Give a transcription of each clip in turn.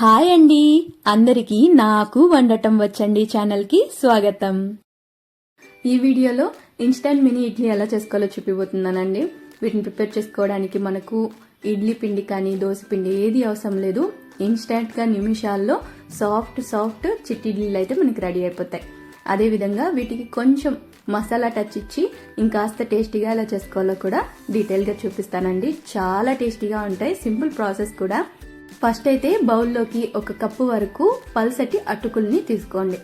Hi అండి. అందరికీ నాకు వండటం వచ్చండి ఛానల్కి స్వాగతం. ఈ వీడియోలో ఇన్స్టంట్ మినీ ఇడ్లీ ఎలా చేసుకోవాలో చూపిపోతున్నానండి వీటిని ప్రిపేర్ చేసుకోవడానికి మనకు ఇడ్లీ పిండి కానీ దోశ పిండి ఏది అవసరం లేదు. ఇన్స్టంట్గా నిమిషాల్లో సాఫ్ట్ సాఫ్ట్ చిట్టి ఇడ్లీలు అయితే మనకి రెడీ అయిపోతాయి. అదేవిధంగా వీటికి కొంచెం మసాలా టచ్ ఇచ్చి ఇంకాస్త టేస్టీగా ఎలా చేసుకోవాలో కూడా డీటెయిల్గా చూపిస్తానండి. చాలా టేస్టీగా ఉంటాయి. సింపుల్ ప్రాసెస్ కూడా. ఫస్ట్ అయితే బౌల్లోకి ఒక కప్పు వరకు పల్సటి అటుకుల్ని తీసుకోండి.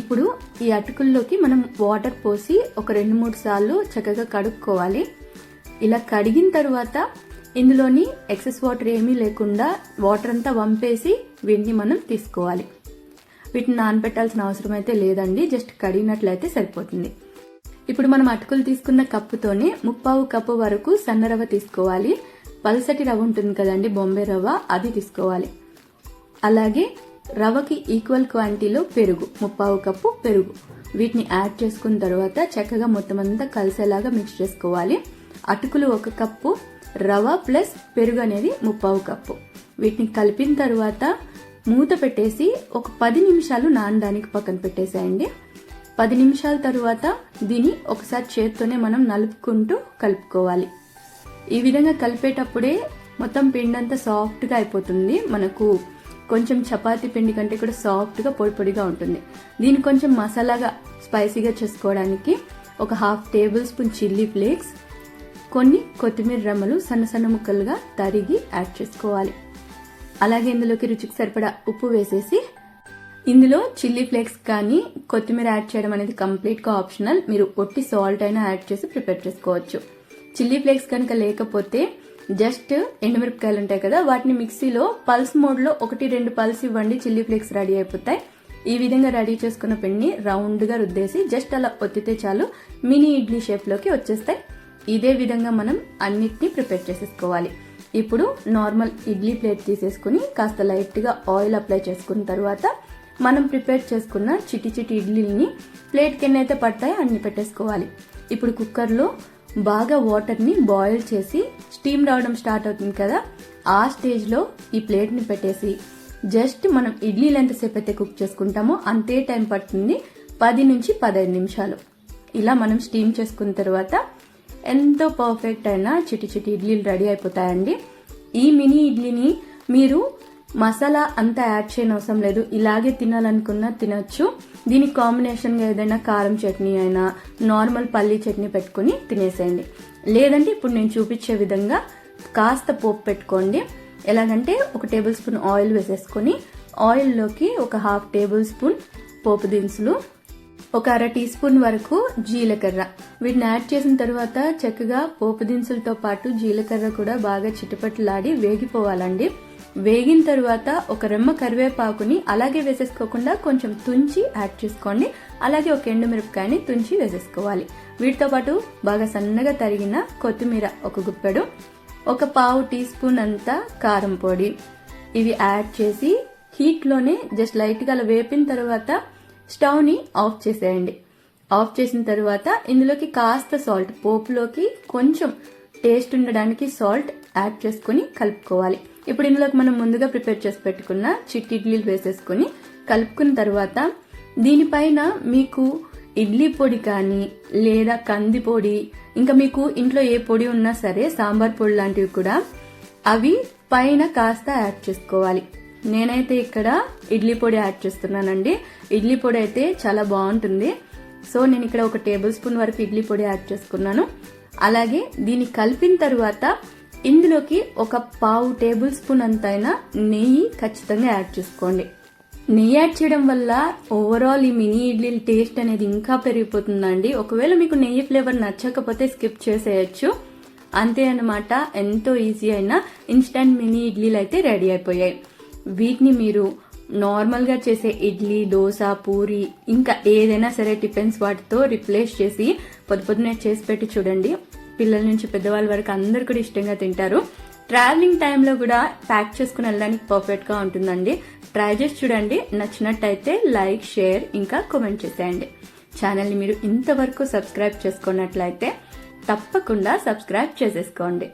ఇప్పుడు ఈ అటుకుల్లోకి మనం వాటర్ పోసి ఒక రెండు మూడు సార్లు చక్కగా కడుక్కోవాలి. ఇలా కడిగిన తర్వాత ఇందులోని ఎక్సెస్ వాటర్ ఏమీ లేకుండా వాటర్ అంతా వంపేసి వీటిని మనం తీసుకోవాలి. వీటిని నానబెట్టాల్సిన అవసరం అయితే లేదండి జస్ట్ కడిగినట్లయితే సరిపోతుంది. ఇప్పుడు మనం అటుకులు తీసుకున్న కప్పుతోనే ముప్పావు కప్పు వరకు సన్న రవ్వ తీసుకోవాలి. పల్సటి రవ్వ ఉంటుంది కదండి బొంబే రవ్వ అది తీసుకోవాలి. అలాగే రవ్వకి ఈక్వల్ క్వాంటిటీలో పెరుగు ముప్పావు కప్పు పెరుగు. వీటిని యాడ్ చేసుకున్న తర్వాత చక్కగా మొత్తం అంతా కలిసేలాగా మిక్స్ చేసుకోవాలి. అటుకులు ఒక కప్పు రవ్వ ప్లస్ పెరుగు అనేది ముప్పావు కప్పు. వీటిని కలిపిన తర్వాత మూత పెట్టేసి ఒక పది నిమిషాలు నానడానికి పక్కన పెట్టేసేయండి. పది నిమిషాల తర్వాత దీన్ని ఒకసారి చేత్తోనే మనం నలుపుకుంటూ కలుపుకోవాలి. ఈ విధంగా కలిపేటప్పుడే మొత్తం పిండి అంతా సాఫ్ట్గా అయిపోతుంది. మనకు కొంచెం చపాతీ పిండి కంటే కూడా సాఫ్ట్గా పొడి పొడిగా ఉంటుంది. దీన్ని కొంచెం మసాలాగా స్పైసీగా చేసుకోవడానికి ఒక half table spoon chilli flakes కొన్ని కొత్తిమీర రమ్మలు సన్న సన్న ముక్కలుగా తరిగి యాడ్ చేసుకోవాలి. అలాగే ఇందులోకి రుచికి సరిపడా ఉప్పు వేసేసి ఇందులో చిల్లీ ఫ్లేక్స్ కానీ కొత్తిమీర యాడ్ చేయడం అనేది కంప్లీట్గా ఆప్షనల్. మీరు ఒట్టి సాల్ట్ అయినా యాడ్ చేసి ప్రిపేర్ చేసుకోవచ్చు. చిల్లీ ఫ్లేక్స్ కనుక లేకపోతే జస్ట్ ఎండుమిరపకాయలు ఉంటాయి కదా వాటిని మిక్సీలో పల్స్ మోడ్లో ఒకటి రెండు పల్స్ ఇవ్వండి చిల్లీ ఫ్లేక్స్ రెడీ అయిపోతాయి. ఈ విధంగా రెడీ చేసుకున్న పిండిని రౌండ్గా రుద్దేసి జస్ట్ అలా ఒత్తితే చాలు మినీ ఇడ్లీ షేప్లోకి వచ్చేస్తాయి. ఇదే విధంగా మనం అన్నిటినీ ప్రిపేర్ చేసేసుకోవాలి. ఇప్పుడు నార్మల్ ఇడ్లీ ప్లేట్ తీసేసుకుని కాస్త లైట్గా ఆయిల్ అప్లై చేసుకున్న తర్వాత మనం ప్రిపేర్ చేసుకున్న చిటి చిటి ఇడ్లీని ప్లేట్కి ఎన్నైతే పడతాయో అన్ని పెట్టేసుకోవాలి. ఇప్పుడు కుక్కర్లో బాగా వాటర్ని బాయిల్ చేసి స్టీమ్ రావడం స్టార్ట్ అవుతుంది కదా ఆ స్టేజ్లో ఈ ప్లేట్ని పెట్టేసి జస్ట్ మనం ఇడ్లీలు ఎంతసేపు అయితే కుక్ చేసుకుంటామో అంతే టైం పడుతుంది పది నుంచి పదహైదు నిమిషాలు. ఇలా మనం స్టీమ్ చేసుకున్న తర్వాత ఎంతో పర్ఫెక్ట్ అయిన చిటి చిటి ఇడ్లీలు రెడీ అయిపోతాయండి. ఈ మినీ ఇడ్లీని మీరు మసాలా అంతా యాడ్ చేయని అవసరం లేదు. ఇలాగే తినాలనుకున్నా తినచ్చు. దీనికి కాంబినేషన్గా ఏదైనా కారం చట్నీ అయినా నార్మల్ పల్లీ చట్నీ పెట్టుకుని తినేసేయండి. లేదంటే ఇప్పుడు నేను చూపించే విధంగా కాస్త పోపు పెట్టుకోండి. ఎలాగంటే ఒక టేబుల్ స్పూన్ ఆయిల్ వేసేసుకొని ఆయిల్లోకి ఒక హాఫ్ టేబుల్ స్పూన్ పోపు దినుసులు ఒక అర టీ స్పూన్ వరకు జీలకర్ర. వీటిని యాడ్ చేసిన తర్వాత చక్కగా పోపు దినుసులతో పాటు జీలకర్ర కూడా బాగా చిటపట్లాడి వేగిపోవాలండి. వేగిన తర్వాత ఒక రెమ్మ కరివేపాకుని అలాగే వేసేసుకోకుండా కొంచెం తుంచి యాడ్ చేసుకోండి. అలాగే ఒక ఎండుమిరపకాయని తుంచి వేసేసుకోవాలి. వీటితో పాటు బాగా సన్నగా తరిగిన కొత్తిమీర ఒక గుప్పెడు ఒక పావు టీ స్పూన్ అంతా కారం పొడి. ఇవి యాడ్ చేసి హీట్లోనే జస్ట్ లైట్గా అలా వేపిన తర్వాత స్టవ్ని ఆఫ్ చేసేయండి. ఆఫ్ చేసిన తర్వాత ఇందులోకి కాస్త సాల్ట్ పోపులోకి కొంచెం టేస్ట్ ఉండడానికి సాల్ట్ యాడ్ చేసుకుని కలుపుకోవాలి. ఇప్పుడు ఇందులోకి మనం ముందుగా ప్రిపేర్ చేసి పెట్టుకున్న చిట్టి ఇడ్లీలు వేసేసుకుని కలుపుకున్న తర్వాత దీనిపైన మీకు ఇడ్లీ పొడి కానీ లేదా కంది పొడి ఇంకా మీకు ఇంట్లో ఏ పొడి ఉన్నా సరే సాంబార్ పొడి లాంటివి కూడా అవి పైన కాస్త యాడ్ చేసుకోవాలి. నేనైతే ఇక్కడ ఇడ్లీ పొడి యాడ్ చేస్తున్నానండి. ఇడ్లీ పొడి అయితే చాలా బాగుంటుంది. సో నేను ఇక్కడ ఒక టేబుల్ స్పూన్ వరకు ఇడ్లీ పొడి యాడ్ చేసుకున్నాను. అలాగే దీన్ని కలిపిన తర్వాత ఇందులోకి ఒక పావు టేబుల్ స్పూన్ అంతైనా నెయ్యి ఖచ్చితంగా యాడ్ చేసుకోండి. నెయ్యి యాడ్ చేయడం వల్ల ఓవరాల్ ఈ మినీ ఇడ్లీ టేస్ట్ అనేది ఇంకా పెరిగిపోతుందండి. ఒకవేళ మీకు నెయ్యి ఫ్లేవర్ నచ్చకపోతే స్కిప్ చేసేయచ్చు. అంతే అనమాట ఎంతో ఈజీ అయిన ఇన్స్టంట్ మినీ ఇడ్లీలు అయితే రెడీ అయిపోయాయి. వీటిని మీరు నార్మల్గా చేసే ఇడ్లీ దోశ పూరి ఇంకా ఏదైనా సరే టిఫిన్స్ వాటితో రిప్లేస్ చేసి పొద్దు పొద్దునే చేసి పెట్టి చూడండి. పిల్లల నుంచి పెద్దవాళ్ళ వరకు అందరు కూడా ఇష్టంగా తింటారు. ట్రావెలింగ్ టైంలో కూడా ప్యాక్ చేసుకుని వెళ్ళడానికి పర్ఫెక్ట్గా ఉంటుందండి. ట్రై చేసి చూడండి. నచ్చినట్టయితే లైక్ షేర్ ఇంకా కామెంట్ చేసేయండి. ఛానల్ని మీరు ఇంతవరకు సబ్స్క్రైబ్ చేసుకున్నట్లయితే తప్పకుండా సబ్స్క్రైబ్ చేసేసుకోండి.